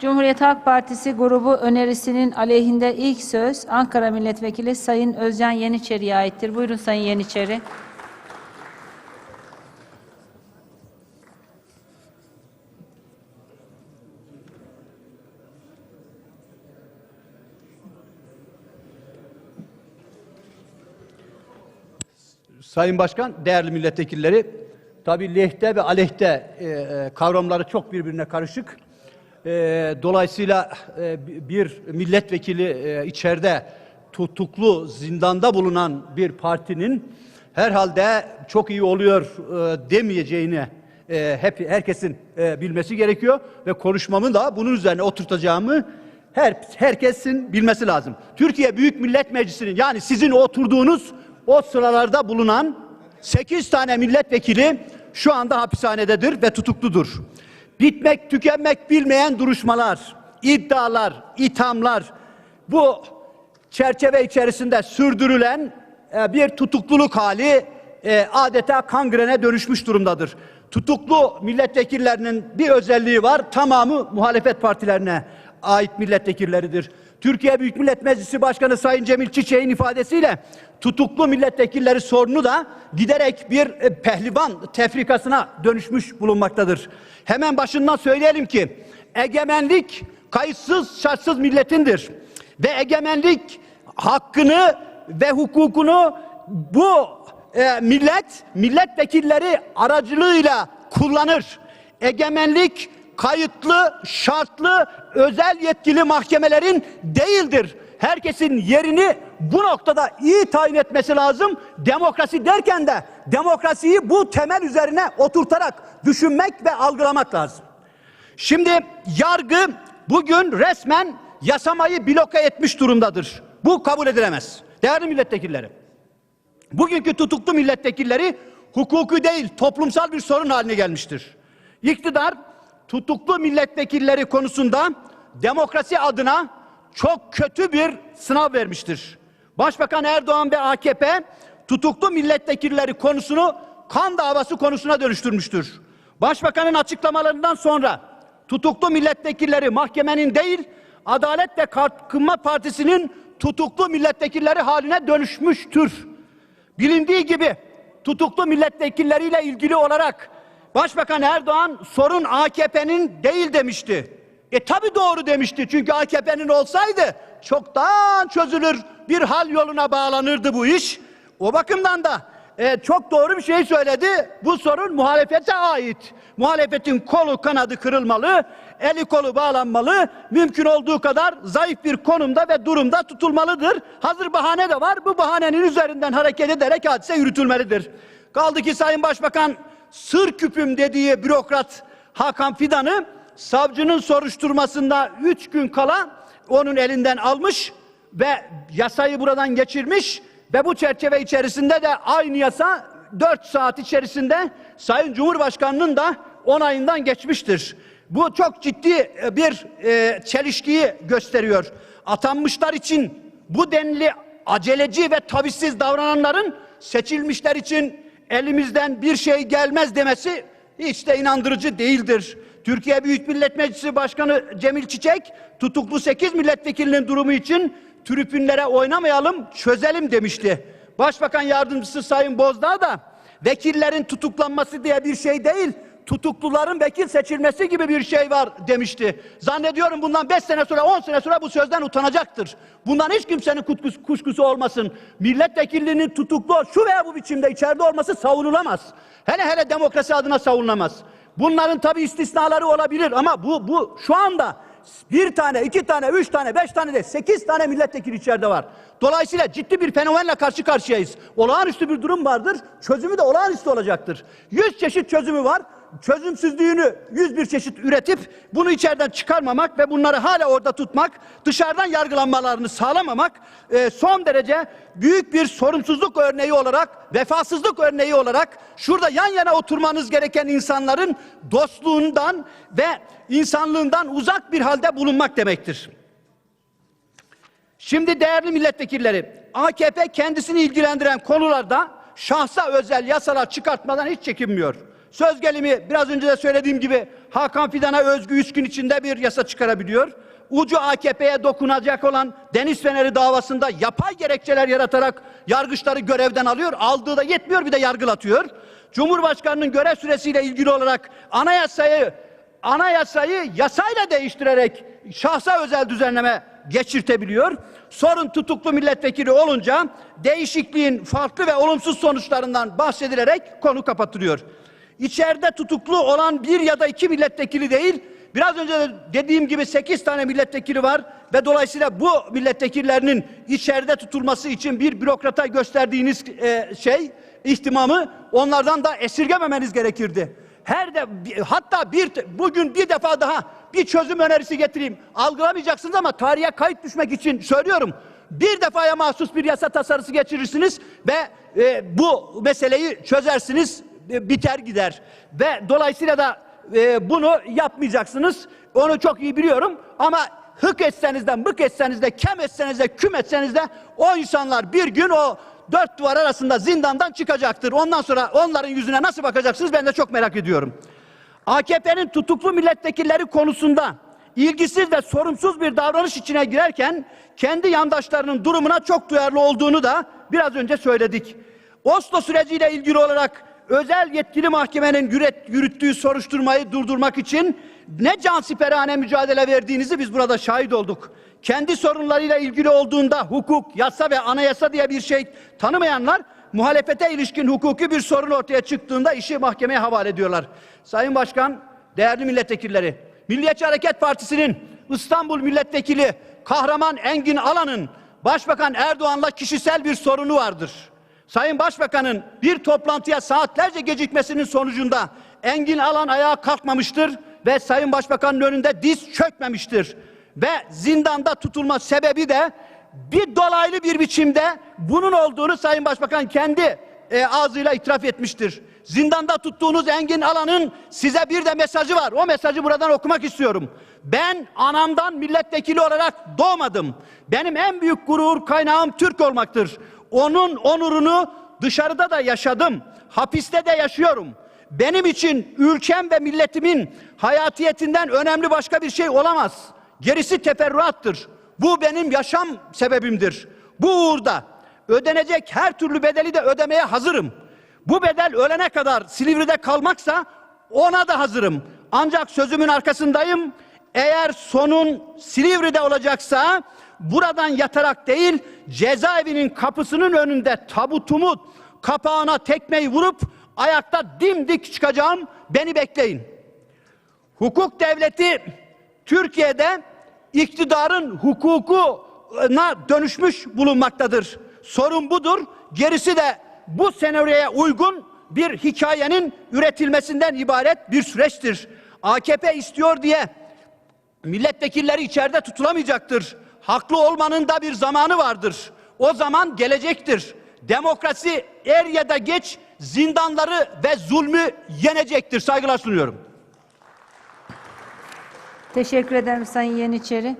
Cumhuriyet Halk Partisi grubu önerisinin aleyhinde ilk söz Ankara Milletvekili Sayın Özcan Yeniçeri'ye aittir. Buyurun Sayın Yeniçeri. Sayın Başkan, değerli milletvekilleri, tabii lehte ve aleyhte e, e, kavramları çok birbirine karışık. E, dolayısıyla e, bir milletvekili e, içeride tutuklu, zindanda bulunan bir partinin herhalde çok iyi oluyor e, demeyeceğini e, hep herkesin e, bilmesi gerekiyor ve konuşmamı da bunun üzerine oturtacağımı her herkesin bilmesi lazım. Türkiye Büyük Millet Meclisi'nin yani sizin oturduğunuz o sıralarda bulunan 8 tane milletvekili şu anda hapishanededir ve tutukludur. Bitmek tükenmek bilmeyen duruşmalar, iddialar, ithamlar bu çerçeve içerisinde sürdürülen e, bir tutukluluk hali e, adeta kangrene dönüşmüş durumdadır. Tutuklu milletvekillerinin bir özelliği var. Tamamı muhalefet partilerine ait milletvekilleridir. Türkiye Büyük Millet Meclisi Başkanı Sayın Cemil Çiçek'in ifadesiyle tutuklu milletvekilleri sorunu da giderek bir e, pehlivan tefrikasına dönüşmüş bulunmaktadır. Hemen başından söyleyelim ki egemenlik kayıtsız şartsız milletindir ve egemenlik hakkını ve hukukunu bu e, millet milletvekilleri aracılığıyla kullanır. Egemenlik kayıtlı, şartlı, özel yetkili mahkemelerin değildir. Herkesin yerini bu noktada iyi tayin etmesi lazım. Demokrasi derken de demokrasiyi bu temel üzerine oturtarak düşünmek ve algılamak lazım. Şimdi yargı bugün resmen yasamayı bloke etmiş durumdadır. Bu kabul edilemez. Değerli milletvekilleri. Bugünkü tutuklu milletvekilleri hukuku değil toplumsal bir sorun haline gelmiştir. İktidar tutuklu milletvekilleri konusunda demokrasi adına çok kötü bir sınav vermiştir. Başbakan Erdoğan ve AKP tutuklu milletvekilleri konusunu kan davası konusuna dönüştürmüştür. Başbakanın açıklamalarından sonra tutuklu milletvekilleri mahkemenin değil, Adalet ve Kalkınma Partisi'nin tutuklu milletvekilleri haline dönüşmüştür. Bilindiği gibi tutuklu milletvekilleriyle ilgili olarak Başbakan Erdoğan sorun AKP'nin değil demişti. E tabi doğru demişti çünkü AKP'nin olsaydı çoktan çözülür bir hal yoluna bağlanırdı bu iş. O bakımdan da e, çok doğru bir şey söyledi. Bu sorun muhalefete ait. Muhalefetin kolu kanadı kırılmalı, eli kolu bağlanmalı, mümkün olduğu kadar zayıf bir konumda ve durumda tutulmalıdır. Hazır bahane de var. Bu bahanenin üzerinden hareket ederek hadise yürütülmelidir. Kaldı ki Sayın Başbakan sır küpüm dediği bürokrat Hakan Fidan'ı savcının soruşturmasında üç gün kala onun elinden almış ve yasayı buradan geçirmiş ve bu çerçeve içerisinde de aynı yasa 4 saat içerisinde Sayın Cumhurbaşkanı'nın da onayından geçmiştir. Bu çok ciddi bir e, çelişkiyi gösteriyor. Atanmışlar için bu denli aceleci ve tavizsiz davrananların seçilmişler için elimizden bir şey gelmez demesi hiç de inandırıcı değildir. Türkiye Büyük Millet Meclisi Başkanı Cemil Çiçek tutuklu 8 milletvekilinin durumu için tribünlere oynamayalım çözelim demişti. Başbakan Yardımcısı Sayın Bozdağ da vekillerin tutuklanması diye bir şey değil tutukluların vekil seçilmesi gibi bir şey var demişti. Zannediyorum bundan 5 sene sonra 10 sene sonra bu sözden utanacaktır. Bundan hiç kimsenin kuşkusu, kuşkusu olmasın. Milletvekilliğinin tutuklu şu veya bu biçimde içeride olması savunulamaz. Hele hele demokrasi adına savunulamaz. Bunların tabi istisnaları olabilir ama bu, bu şu anda bir tane, iki tane, üç tane, beş tane de sekiz tane milletvekili içeride var. Dolayısıyla ciddi bir fenomenle karşı karşıyayız. Olağanüstü bir durum vardır. Çözümü de olağanüstü olacaktır. Yüz çeşit çözümü var. Çözümsüzlüğünü yüz bir çeşit üretip bunu içeriden çıkarmamak ve bunları hala orada tutmak, dışarıdan yargılanmalarını sağlamamak e, son derece büyük bir sorumsuzluk örneği olarak, vefasızlık örneği olarak şurada yan yana oturmanız gereken insanların dostluğundan ve insanlığından uzak bir halde bulunmak demektir. Şimdi değerli milletvekilleri, AKP kendisini ilgilendiren konularda şahsa özel yasalar çıkartmadan hiç çekinmiyor. Söz gelimi biraz önce de söylediğim gibi Hakan Fidan'a özgü üç gün içinde bir yasa çıkarabiliyor. Ucu AKP'ye dokunacak olan Deniz Feneri davasında yapay gerekçeler yaratarak yargıçları görevden alıyor. Aldığı da yetmiyor bir de yargılatıyor. Cumhurbaşkanının görev süresiyle ilgili olarak anayasayı anayasayı yasayla değiştirerek şahsa özel düzenleme geçirtebiliyor. Sorun tutuklu milletvekili olunca değişikliğin farklı ve olumsuz sonuçlarından bahsedilerek konu kapatılıyor. İçeride tutuklu olan bir ya da iki milletvekili değil, biraz önce de dediğim gibi sekiz tane milletvekili var ve dolayısıyla bu milletvekillerinin içeride tutulması için bir bürokrata gösterdiğiniz e, şey, ihtimamı onlardan da esirgememeniz gerekirdi. Her de hatta bir bugün bir defa daha bir çözüm önerisi getireyim. Algılamayacaksınız ama tarihe kayıt düşmek için söylüyorum. Bir defaya mahsus bir yasa tasarısı geçirirsiniz ve e, bu meseleyi çözersiniz, biter gider. Ve dolayısıyla da e, bunu yapmayacaksınız. Onu çok iyi biliyorum ama hık etseniz de, mık etseniz de, kem etseniz de, küm etseniz de o insanlar bir gün o dört duvar arasında zindandan çıkacaktır. Ondan sonra onların yüzüne nasıl bakacaksınız ben de çok merak ediyorum. AKP'nin tutuklu milletvekilleri konusunda ilgisiz ve sorumsuz bir davranış içine girerken kendi yandaşlarının durumuna çok duyarlı olduğunu da biraz önce söyledik. Oslo süreciyle ilgili olarak özel yetkili mahkemenin yürüt- yürüttüğü soruşturmayı durdurmak için ne cansiperane mücadele verdiğinizi biz burada şahit olduk. Kendi sorunlarıyla ilgili olduğunda hukuk, yasa ve anayasa diye bir şey tanımayanlar muhalefete ilişkin hukuki bir sorun ortaya çıktığında işi mahkemeye havale ediyorlar. Sayın Başkan, değerli milletvekilleri, Milliyetçi Hareket Partisi'nin İstanbul Milletvekili Kahraman Engin Alan'ın Başbakan Erdoğan'la kişisel bir sorunu vardır. Sayın Başbakan'ın bir toplantıya saatlerce gecikmesinin sonucunda Engin Alan ayağa kalkmamıştır ve Sayın Başbakan'ın önünde diz çökmemiştir. Ve zindanda tutulma sebebi de bir dolaylı bir biçimde bunun olduğunu Sayın Başbakan kendi e, ağzıyla itiraf etmiştir. Zindanda tuttuğunuz Engin Alan'ın size bir de mesajı var. O mesajı buradan okumak istiyorum. Ben anamdan milletvekili olarak doğmadım. Benim en büyük gurur kaynağım Türk olmaktır. Onun onurunu dışarıda da yaşadım. Hapiste de yaşıyorum. Benim için ülkem ve milletimin hayatiyetinden önemli başka bir şey olamaz. Gerisi teferruattır. Bu benim yaşam sebebimdir. Bu uğurda ödenecek her türlü bedeli de ödemeye hazırım. Bu bedel ölene kadar Silivri'de kalmaksa ona da hazırım. Ancak sözümün arkasındayım. Eğer sonun Silivri'de olacaksa buradan yatarak değil cezaevinin kapısının önünde tabutumu kapağına tekmeyi vurup ayakta dimdik çıkacağım. Beni bekleyin. Hukuk devleti Türkiye'de iktidarın hukukuna dönüşmüş bulunmaktadır. Sorun budur. Gerisi de bu senaryoya uygun bir hikayenin üretilmesinden ibaret bir süreçtir. AKP istiyor diye milletvekilleri içeride tutulamayacaktır. Haklı olmanın da bir zamanı vardır. O zaman gelecektir. Demokrasi er ya da geç zindanları ve zulmü yenecektir. Saygılar sunuyorum. Teşekkür ederim Sayın Yeniçeri.